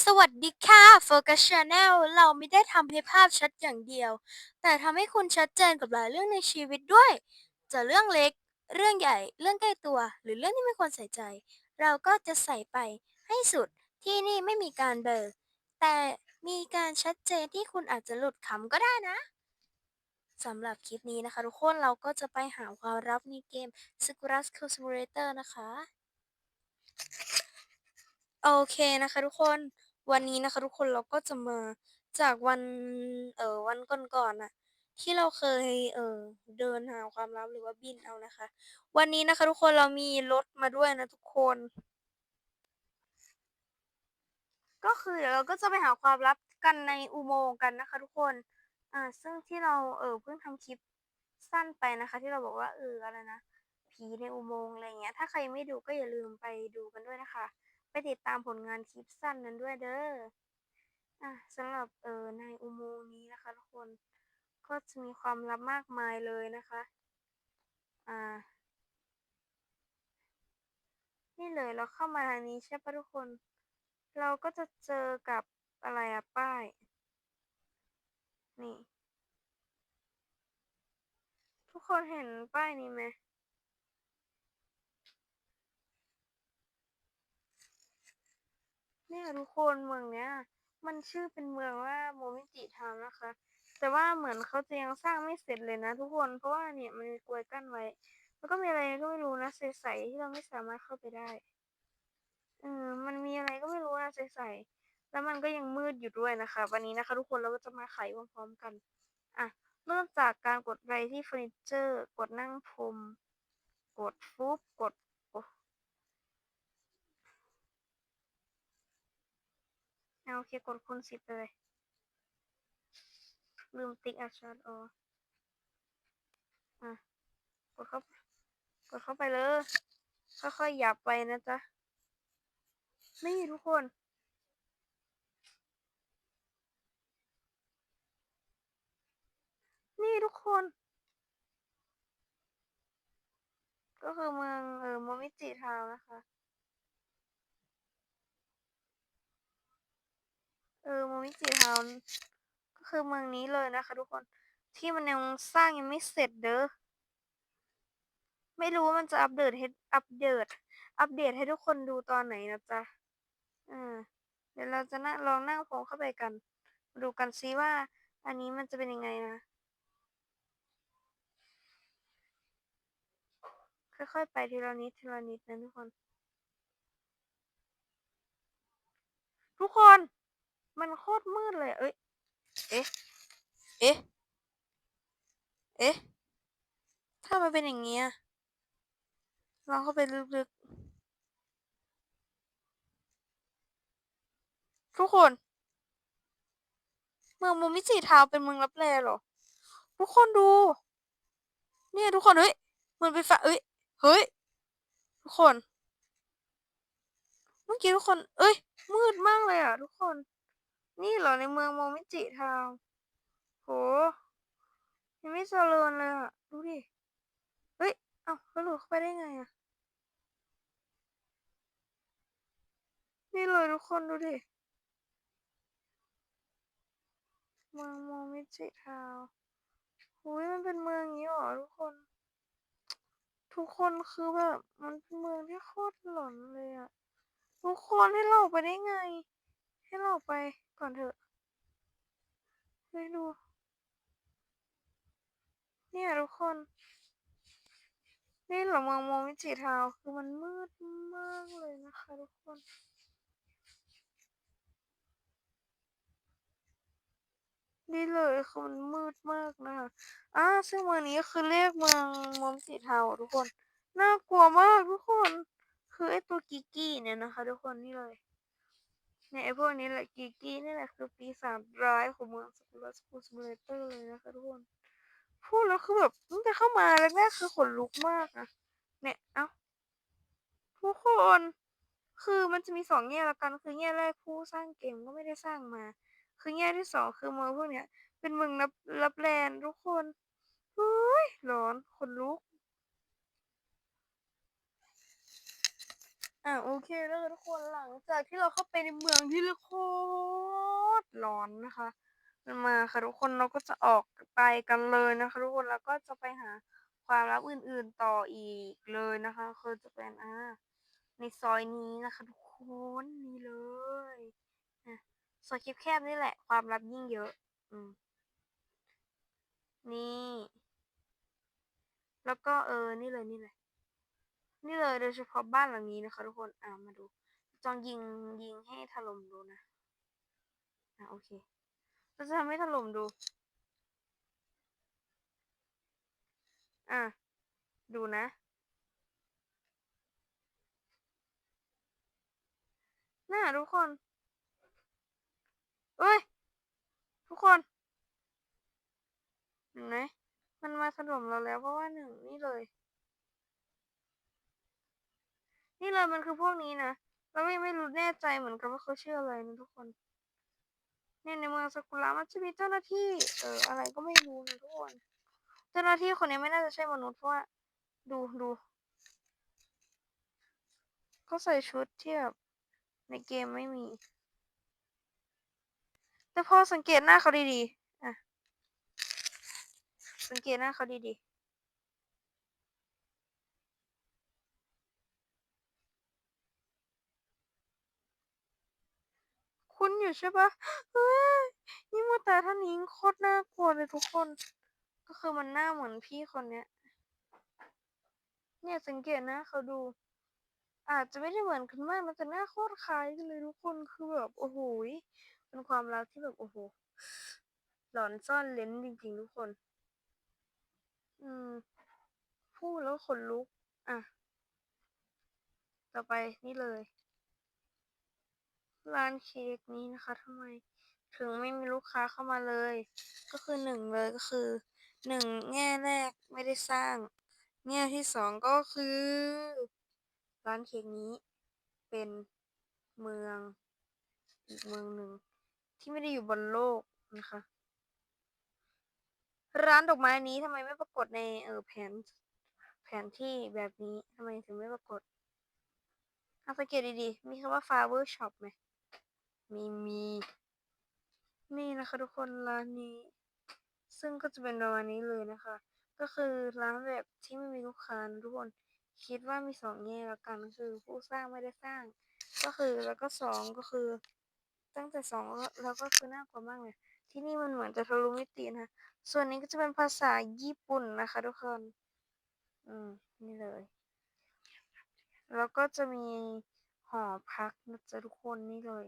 สวัสดีค่ะโฟกัสชาแนลเราไม่ได้ทำให้ภาพชัดอย่างเดียว แต่ทำให้คุณชัดเจนกับหลายเรื่องในชีวิตด้วย จะเรื่องเล็ก เรื่องใหญ่ เรื่องใกล้ตัว หรือเรื่องที่ไม่ควรใส่ใจ เราก็จะใส่ไปให้สุดที่นี่ไม่มีการเบลอแต่มีการชัดเจนที่คุณอาจจะหลุดคำก็ได้นะสำหรับคลิปนี้นะคะ ทุกคนเราก็จะไปหาความลับในเกม s k u r a s c o Simulator นะคะ โอเคนะคะทุกคน วันนี้นะคะทุกคนเราก็จะมาจากวัน เอ่อวันก่อนๆน่ะ ที่เราเคยเอ่อเดินหาความลับหรือว่าบินเอานะคะ วันนี้นะคะ ทุกคนเรามีรถมาด้วยนะทุกคน ก็คือเดี๋ยวเราก็จะไปหาความลับกันในอุโมงค์กันนะคะ ทุกคนอ่าซึ่งที่เราเออเพิ่งทำคลิปสั้นไปนะคะ ที่เราบอกว่าเอออะไรนะผีในอุโมงค์อะไรเงี้ย ถ้าใครไม่ดูก็อย่าลืมไปดูกันด้วยนะคะ ไปติดตามผลงานคลิปสั้นนั้นด้วยเด้ออะสำหรับเออในอุโมงค์นี้นะคะทุกคนก็จะมีความลับมากมายเลยนะคะอ่านี่เลยเราเข้ามาทางนี้ใช่ปะทุกคน เราก็จะเจอกับอะไรอะป้าย นี่ ทุกคนเห็นป้ายนี้ไหม เนี่ยทุกคนเมืองเนี้ย มันชื่อเป็นเมืองว่าโมมิจิทามนะคะ แต่ว่าเหมือนเขาจะยังสร้างไม่เสร็จเลยนะ ทุกคนเพราะว่าเนี่ยมันมีกลวยกั้นไว้ แล้วก็มีอะไรก็ไม่รู้นะใสๆที่เราไม่สามารถเข้าไปได้เออมันมีอะไรก็ไม่รู้นะใสๆแล้วมันก็ยังมืดอยู่ด้วยนะคะ วันนี้นะคะ ทุกคนเราก็จะมาไขพร้อมๆกันอะเริ่มจากการกดไปที่เฟอร์นิเจอร์ กดนั่งพรมกดฟุบกดโอ้ เอาโอเคกดคูณสิบไปเลย ลืมติ๊กอัชชาร์ออะกดเข้ากดเข้าไปเลย ค่อยๆหยับไปนะจ๊ะ นี่ทุกคนนี่ทุกคน ก็คือเมืองเออโมมิจิทาวนะคะ เออโมมิจิทาวน์ก็คือเมืองนี้เลยนะคะทุกคน ที่มันยังสร้างยังไม่เสร็จเด้อ ไม่รู้ว่ามันจะอัปเดตให้อัปเดต อัปเดตให้ทุกคนดูตอนไหนนะจ๊ะอ่าเดี๋ยวเราจะนั่งลองนั่งโผล่เข้าไปกัน ดูกันซิว่า อันนี้มันจะเป็นยังไงนะค่อยๆไปทีละนิดทีละนิดนะทุกคน ทุกคน มันโคตรมืดเลย เอ้ย เอ๊ะ เอ๊ะ เอ๊ะ ถ้ามันเป็นอย่างเงี้ยลองเข้าไปลึกๆ ทุกคน เมืองมูมิจิทาวเป็นเมืองรับแลหรอ ทุกคนดู เนี่ยทุกคนเฮ้ย มันไปฟ้าเอ้ย เฮ้ย ทุกคน เมื่อกี้ทุกคน เอ้ย มืดมากเลยอะ ทุกคน นี่เหรอในเมืองโมมิจิทาวโหยังไม่เจริญเลยอะ ดูดิ เฮ้ย เอ้าแล้วหลุดเข้าไปได้ไงอะ นี่เลยทุกคนดูดิ เมืองโมมิจิทาวน์หุยมันเป็นเมืองนี้เหรอทุกคน ทุกคนคือแบบมันเป็นเมืองที่โคตรหลอนเลยอะ ทุกคนให้เราไปได้ไง ให้เราไปก่อนเถอะไปดู เนี่ยทุกคน นี่เหรอเมืองโมมิจิทาวคือมันมืดมากเลยนะคะทุกคนนี่เลยคือมันมืดมากนะคะอ่าซึ่งเมืองนี้คือเรียกเมืองโมมิจิทาวทุกคน น่ากลัวมากทุกคน คือไอตัวกิกกี้เนี่ยนะคะ ทุกคนนี่เลย เนี่ยไอพวกนี้แหละกิกกี้นี่แหละคือปีศาจร้ายของเมืองสกุลสกุลสมูเลเตอร์เลยนะคะทุกคนพูดแล้วคือแบบตั้งแต่เข้ามาแรกๆคือขนลุกมากอะเนี่ยเอ้าทุกคนคือมันจะมีสองแง่ละกันคือแง่แรกผู้สร้างเกมก็ไม่ได้สร้างมา คือแง่ที่สองคือเมืองพวกเนี้ยเป็นเมืองรับรับแลนทุกคนเฮ้ยร้อนขนลุก อะโอเคแล้วค่ะทุกคนหลังจากที่เราเข้าไปในเมืองที่โคตรร้อนนะคะมาค่ะทุกคนเราก็จะออกไปกันเลยนะคะ ทุกคนแล้วก็จะไปหาความลับอื่นๆต่ออีกเลยนะคะคือจะเป็นอ่าในซอยนี้นะคะทุกคนนี่เลยอะซอยแคบๆนี่แหละ ความลับยิ่งเยอะ อืมนี่ แล้วก็เออนี่เลยนี่เลย นี่เลยโดยเฉพาะบ้านหลังนี้นะคะ ทุกคนอ่ามาดู จองยิงยิงให้ถล่มดูนะอ่าโอเคเราจะทำให้ถล่มดู อะดูนะน่าทุกคนเอ้ย ทุกคนเห็นไหมมันมาถล่มเราแล้วเพราะว่าหนึ่งนี่เลย นี่เลยมันคือพวกนี้นะเราไม่ไม่รู้แน่ใจเหมือนกันว่าเขาชื่ออะไรนะทุกคนเนี่ยในเมืองซากุระมันจะมีเจ้าหน้าที่ เอออะไรก็ไม่รู้นะทุกคน เจ้าหน้าที่คนนี้ไม่น่าจะใช่มนุษย์เพราะว่าดูดูเขาใส่ชุดที่แบบในเกมไม่มี แต่พอสังเกตหน้าเขาดีๆอะสังเกตหน้าเขาดีๆ คุ้นอยู่ใช่ปะเฮ้ยนี่มูแต่ท่านนี้โคตรน่ากลัวเลยทุกคน ก็คือมันหน้าเหมือนพี่คนเนี้ย เนี่ยสังเกตนะเขาดู อาจจะไม่ได้เหมือนกันมากนะแต่หน้าโคตรคล้ายกันเลยทุกคนคือแบบโอ้โหเป็นความรักที่แบบโอ้โหหลอนซ่อนเลนจริงๆทุกคน อืมพูดแล้วขนลุก อะ ต่อไปนี่เลย ร้านเค้กนี้นะคะทำไมถึงไม่มีลูกค้าเข้ามาเลย ก็คือหนึ่งเลยก็คือหนึ่งแง่แรกไม่ได้สร้าง แง่ที่สองก็คือ ร้านเค้กนี้ เป็นเมืองอีกเมืองหนึ่งที่ไม่ได้อยู่บนโลกนะคะ ร้านดอกไม้นี้ทำไมไม่ปรากฏในเออแผน แผนที่แบบนี้ทำไมถึงไม่ปรากฏอาสังเกตดีๆ มีคำว่า flower shop ไหม มีมี นี่นะคะทุกคนร้านนี้ ซึ่งก็จะเป็นประมาณนี้เลยนะคะ ก็คือร้านแบบที่ไม่มีลูกค้าทุกคนคิดว่ามีสองแง่ล้วกันคือผู้สร้างไม่ได้สร้าง ก็คือแล้วก็สองก็คือ ตั้งแต่สองแล้วก็คือน่ากลัวมากเลยที่นี่มันเหมือนจะทะลุมิตินะส่วนนี้ก็จะเป็นภาษาญี่ปุ่นนะคะ ทุกคน อืมนี่เลย แล้วก็จะมีหอพักนะจ๊ะทุกคนนี่เลย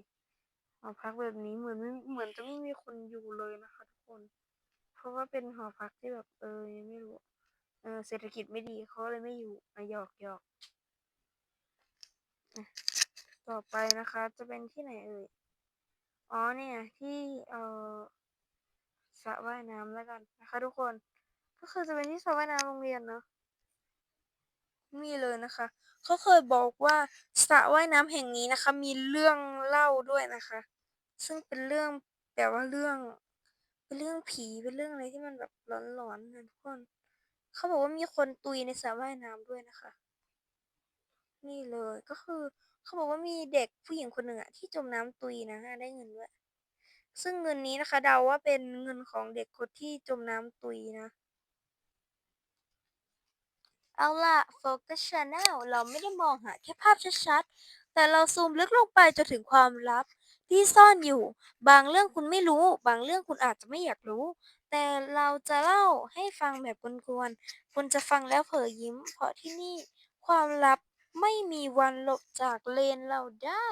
อพักแบบนี้เหมือนไม่เหมือนจะไม่มีคนอยู่เลยนะคะ ทุกคน เพราะว่าเป็นหอพักที่แบบเออยังไม่รู้เออเศรษฐกิจไม่ดีเขาเลยไม่อยู่อะหยอกหยอกต่อไปนะคะ จะเป็นที่ไหนเอ่ยอ๋อเนี่ยที่เออสระว่ายน้ำแล้วกันนะคะ ทุกคน ก็คือจะเป็นที่สระว่ายน้ำโรงเรียนเนาะนี่เลยนะคะเขาเคยบอกว่าสระว่ายน้ำแห่งนี้นะคะ มีเรื่องเล่าด้วยนะคะ ซึ่งเป็นเรื่องแบบว่าเรื่อง เป็นเรื่องผีเป็นเรื่องอะไรที่มันแบบหลอนๆนะทุกคน เขาบอกว่ามีคนตุยในสระว่ายน้ำด้วยนะคะ นี่เลยก็คือ เขาบอกว่ามีเด็กผู้หญิงคนหนึ่งอะที่จมน้ำตุยนะได้เงินด้วยซึ่งเงินนี้นะคะ เดาว่าเป็นเงินของเด็กคนที่จมน้ำตุยนะ เอาล่ะโฟกัสชาแนลเราไม่ได้มองหาแค่ภาพชัดๆ แต่เราซูมลึกลงไปจนถึงความลับ ที่ซ่อนอยู่ บางเรื่องคุณไม่รู้ บางเรื่องคุณอาจจะไม่อยากรู้ แต่เราจะเล่าให้ฟังแบบกวนๆ คุณจะฟังแล้วเผยยิ้ม เพราะที่นี่ความลับไม่มีวันหลบจากเลนเราได้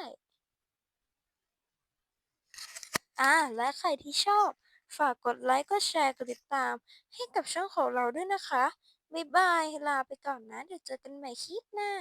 อ่า และใครที่ชอบ ฝากกดไลค์ กดแชร์ กดติดตาม ให้กับช่องของเราด้วยนะคะ บ๊ายบาย ลาไปก่อนนะ เดี๋ยวเจอกันใหม่คลิปหน้า